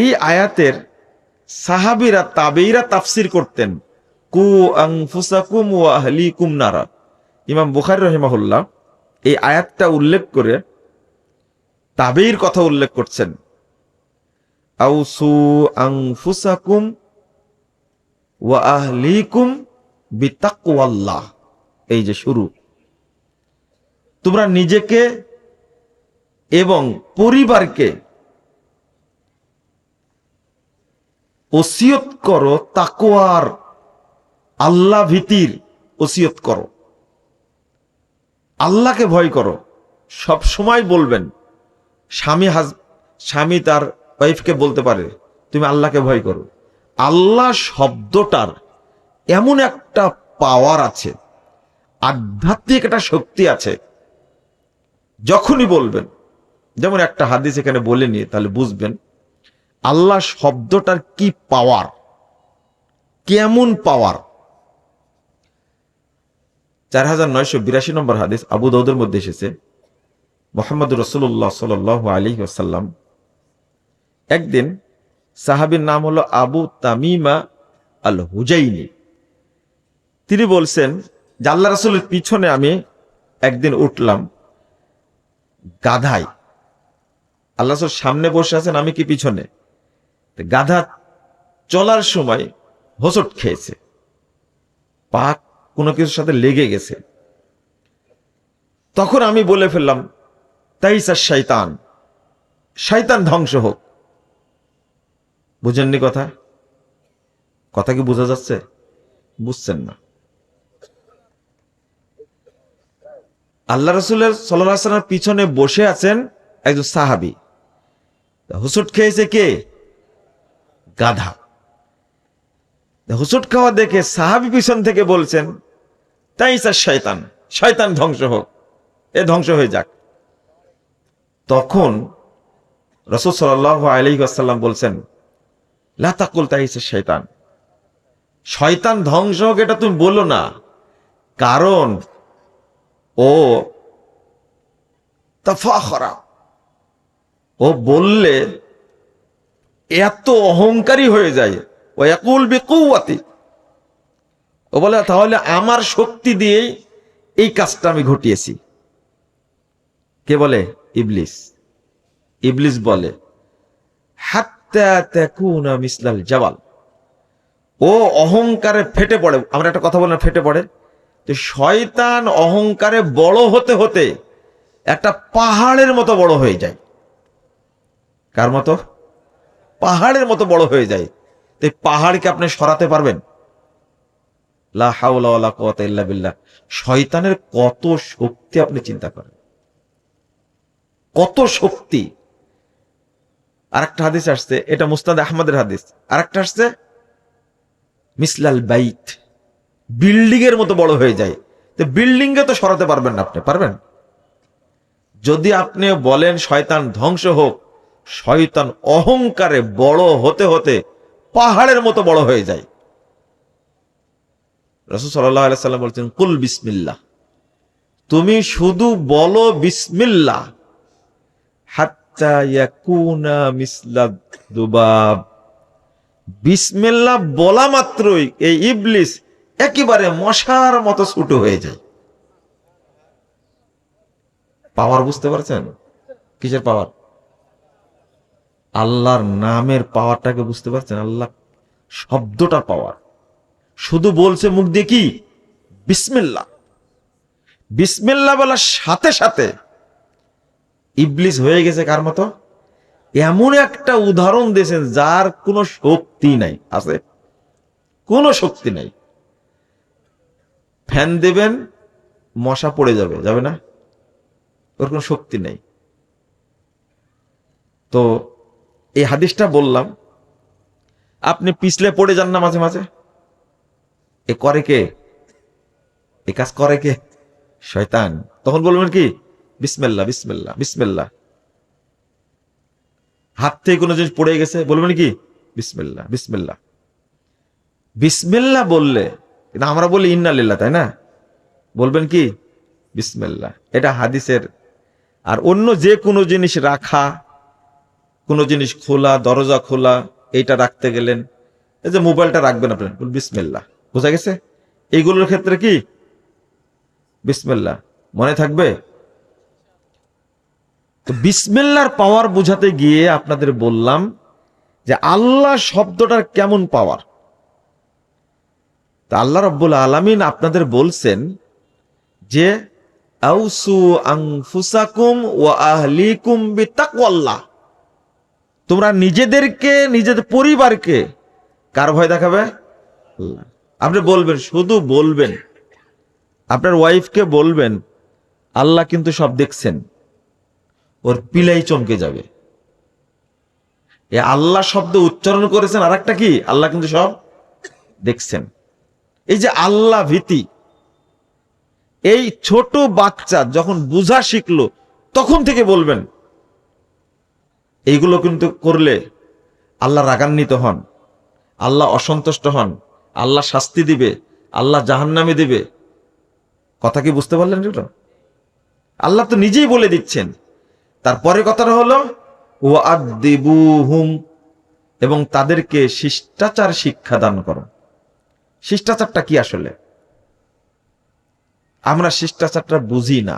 এই আয়াতের সাহাবিরা তাবেইরা তাফসির করতেন, কু আংফুসাকুম ওয়া আহলিকুম নারা। ইমাম বুখারী রহিমাহুল্লাহ এই আয়াতটা উল্লেখ করে তাবেইর কথা উল্লেখ করছেন। আউসু আংফুসাকুম ওয়া আহলিকুম বিতাকওয়াল্লাহ। এই যে শুরু। তোমরা নিজেকে এবং পরিবারকে ওসিয়ত করো তাকোয়ার আল্লাহ ভীতির ওসিয়ত করো। আল্লাহকে ভয় করো। সব সময় বলবেন, স্বামী হাজ, স্বামী তার ওয়াইফকে বলতে পারে, তুমি আল্লাহকে ভয় করো। আল্লাহ শব্দটার এমন একটা পাওয়ার আছে, আধ্যাত্মিক একটা শক্তি আছে, যখনই বলবেন, যেমন একটা হাদিস এখানে বলে নিয়ে, তাহলে বুঝবেন আল্লাহ শব্দটার কি পাওয়ার? কেমন পাওয়ার? চার হাজার নয়শো বিরাশি নম্বর হাদিস আবু দৌদের মধ্যে এসেছে। মোহাম্মদ রসুল্লাহ সাল আলী আসাল্লাম একদিন সাহাবির নাম হলো আবু তামিমা আল হুজাইনি তিনি বলছেন জাল্লা রসুলের পিছনে আমি একদিন উঠলাম গাধায়। আল্লাহ সামনে বসে আছেন, আমি কি পিছনে? গাধা চলার সময় হোসট খেয়েছে। পা কোনো কিছুর সাথে লেগে গেছে। তখন আমি বলে ফেললাম তাই স্যার শৈতান শৈতান ধ্বংস হোক। বুঝেননি কথা? কথা কি বোঝা যাচ্ছে? বুঝছেন না। আল্লাহ রসুলের সাল্লামের পিছনে বসে আছেন একজন সাহাবি। হুসুট খেয়েছে কে? গাধা। হুসুট খাওয়া দেখে সাহাবি পিছন থেকে বলছেন, তাই স্যার শয়তান শয়তান ধ্বংস হোক, এ ধ্বংস হয়ে যাক। তখন রসুল সাল্লাহ আলহিহাসাল্লাম বলছেন লাতাকুল তাই স্যার শয়তান। শয়তান ধ্বংস হোক, এটা তুমি বলো না। কারণ ও তাফাখরা। ও বললে এত অহংকারী হয়ে যায়। ও একুল বেকুয়াতি ও বলে, তাহলে আমার শক্তি দিয়েই এই কাজটা আমি ঘটিয়েছি। কে বলে? ইবলিস। ইবলিস বলে মিসলাল জাবাল। ও অহংকারে ফেটে পড়ে। আমরা একটা কথা বললাম, ফেটে পড়ে। তো শয়তান অহংকারে বড় হতে হতে একটা পাহাড়ের মতো বড় হয়ে যায়। কার মতো? পাহাড়ের মতো বড় হয়ে যায়। তো পাহাড়কে আপনি সরাতে পারবেন? বিল্লাহ। শয়তানের কত শক্তি আপনি চিন্তা করেন? কত শক্তি? আরেকটা হাদিস আসছে, এটা মুস্তাদ আহমদের হাদিস। আর একটা আসছে, মিসলাল বাইত। বিল্ডিং এর মতো বড় হয়ে যায়। তো বিল্ডিং এ তো সরাতে পারবেন না আপনি, পারবেন? যদি আপনি বলেন শয়তান ধ্বংস হোক শয়তান অহংকারে বড় হতে হতে পাহাড়ের মতো বড় হয়ে যায়। রসুল সাল্লাম বলছেন, কুল বিসমিল্লা তুমি শুধু বলো বিসমিল্লা বিসমিল্লা বলা মাত্রই এই ইবলিস একেবারে মশার মতো ছোট হয়ে যায়। পাওয়ার বুঝতে পারছেন? কিসের পাওয়ার? আল্লাহর নামের পাওয়ারটাকে বুঝতে পারছেন? আল্লাহ শব্দটার পাওয়ার। শুধু বলছে মুখ দিয়ে কি? বিসমিল্লা বিসমিল্লা বলার সাথে সাথে ইবলিস হয়ে গেছে কার মতো? এমন একটা উদাহরণ দিয়েছেন যার কোনো শক্তি নাই, আছে? কোনো শক্তি নাই। ফ্যান দেবেন, মশা পড়ে যাবে যাবে না? ওর কোনো শক্তি নেই। তো এই হাদিসটা বললাম, আপনি পিছলে পড়ে যান না মাঝে মাঝে। এ করে কে? এ কাজ করে কে? শয়তান। তখন বলবেন কি? বিসমেল্লা বিসমেল্লা বিসমেল্লা হাত থেকে কোনো জিনিস পড়ে গেছে, বলবেন কি? বিসমেল্লা বিসমেল্লা বিসমেল্লা বললে, কিন্তু আমরা বলি ইন্নালিল্লা তাই না? বলবেন কি? বিসমেল্লা এটা হাদিসের, আর অন্য যে কোনো জিনিস রাখা কোনো জিনিস খোলা, দরজা খোলা, এইটা রাখতে গেলেন। এই যে মোবাইলটা রাখবেন আপনার বিসমিল্লা বোঝা গেছে? এইগুলোর ক্ষেত্রে কি? বিসমিল্লা মনে থাকবে? তো বিসমিল্লার পাওয়ার বোঝাতে গিয়ে আপনাদের বললাম যে আল্লাহ শব্দটার কেমন পাওয়ার? তা আল্লাহ রব্বুল আলামিন আপনাদের বলছেন যে, আউসু আনফুসাকুম ওয়া আহলিকুম বিতাকওয়াল্লাহ তোমরা নিজেদেরকে, নিজেদের পরিবারকে কার ভয় দেখাবে? আপনি বলবেন, শুধু বলবেন। আপনার ওয়াইফকে বলবেন, আল্লাহ কিন্তু সব দেখছেন। ওর পিলাই চমকে যাবে। এ আল্লাহ শব্দ উচ্চারণ করেছেন আর একটা কি? আল্লাহ কিন্তু সব দেখছেন। এই যে আল্লাহ ভীতি, এই ছোট বাচ্চা যখন বুঝা শিখলো, তখন থেকে বলবেন এইগুলো কিন্তু করলে আল্লাহ রাগান্বিত হন, আল্লাহ অসন্তুষ্ট হন, আল্লাহ শাস্তি দিবে, আল্লাহ জাহান্নামে দিবে। কথা কি বুঝতে পারলেন এগুলো? আল্লাহ তো নিজেই বলে দিচ্ছেন। তারপরে কথাটা হলো ও আদিবুহুম এবং তাদেরকে শিষ্টাচার শিক্ষা দান করো। শিষ্টাচারটা কি আসলে? আমরা শিষ্টাচারটা বুঝি না।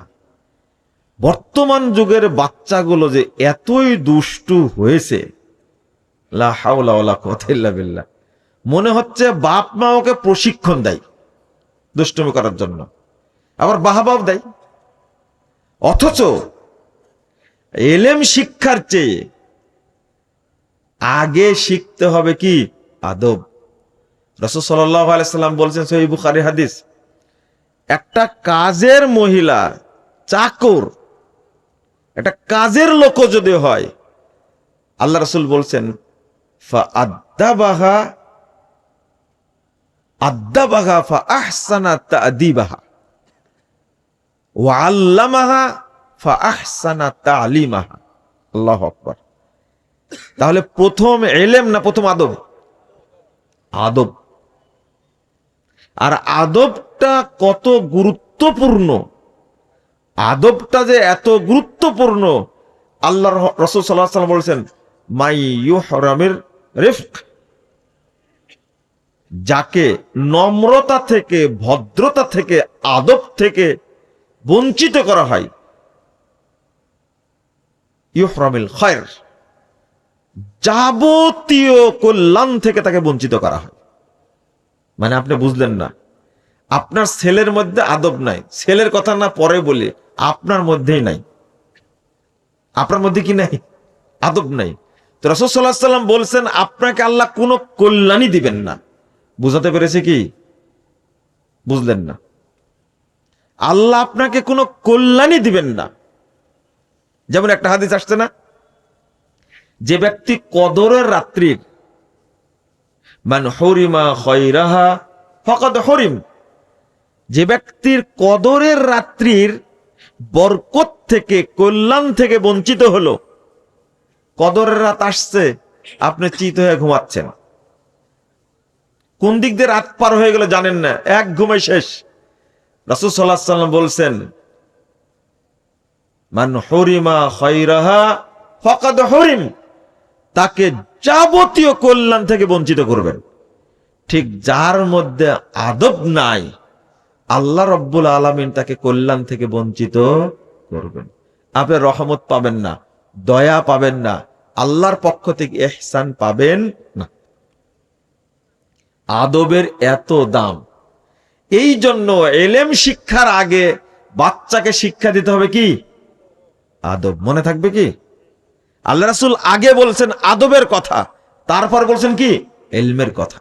বর্তমান যুগের বাচ্চাগুলো যে এতই দুষ্টু হয়েছে বিল্লাহ। মনে হচ্ছে বাপ মা ওকে প্রশিক্ষণ দেয় দুষ্টুমি করার জন্য। আবার বাহাবাব দেয়। অথচ এলেম শিক্ষার চেয়ে আগে শিখতে হবে কি? আদব। রসুল সাল্লাম বলছেন সহি বুখারি হাদিস, একটা কাজের মহিলা চাকর একটা কাজের লোক যদি হয়, আল্লাহ রসুল বলছেন আদ্দাবাহা ফা আল্লামাহা ফা তাহলে প্রথম এলেম না প্রথম আদব? আদব। আর আদবটা কত গুরুত্বপূর্ণ? আদবটা যে এত গুরুত্বপূর্ণ আল্লাহ রসুল সাল্লাহ সাল্লাম বলেছেন, মাই ইউহরামের রিফক যাকে নম্রতা থেকে, ভদ্রতা থেকে, আদব থেকে বঞ্চিত করা হয়। ইউহরামিল খয়ের, যাবতীয় কল্যাণ থেকে তাকে বঞ্চিত করা হয়। মানে আপনি বুঝলেন না। আপনার ছেলের মধ্যে আদব নাই। ছেলের কথা না পরে বলি। আপনার মধ্যেই নাই। আপনার মধ্যে কি নাই? আদব নাই। তো রসদাল্লাহ সাল্লাম বলছেন, আপনাকে আল্লাহ কোনো কল্যাণই দিবেন না। বুঝাতে পেরেছে কি? বুঝলেন না। আল্লাহ আপনাকে কোনো কল্যাণই দিবেন না। যেমন একটা হাদিস আসছে না? যে ব্যক্তি কদরের রাত্রির, মান হরিমা খৈরাহা ফকদ হরিম, যে ব্যক্তির কদরের রাত্রির বরকত থেকে, কল্যাণ থেকে বঞ্চিত হলো। কদরের রাত আসছে, আপনি চিত হয়ে ঘুমাচ্ছেন। কোন দিক দিয়ে রাত পার হয়ে গেল জানেন না, এক ঘুমে শেষ। রাসুল সাল্লাহ সাল্লাম বলছেন, মান হরিমা খৈরাহা ফকদ হরিম তাকে যাবতীয় কল্যাণ থেকে বঞ্চিত করবেন। ঠিক যার মধ্যে আদব নাই আল্লাহ রব্বুল আলমিন তাকে কল্যাণ থেকে বঞ্চিত করবেন। আপনি রহমত পাবেন না, দয়া পাবেন না, আল্লাহর পক্ষ থেকে এহসান পাবেন না। আদবের এত দাম। এই জন্য এলেম শিক্ষার আগে বাচ্চাকে শিক্ষা দিতে হবে কি? আদব। মনে থাকবে কি? আল্লাহ রাসুল আগে বলছেন আদবের কথা, তারপর বলছেন কি? এলমের কথা।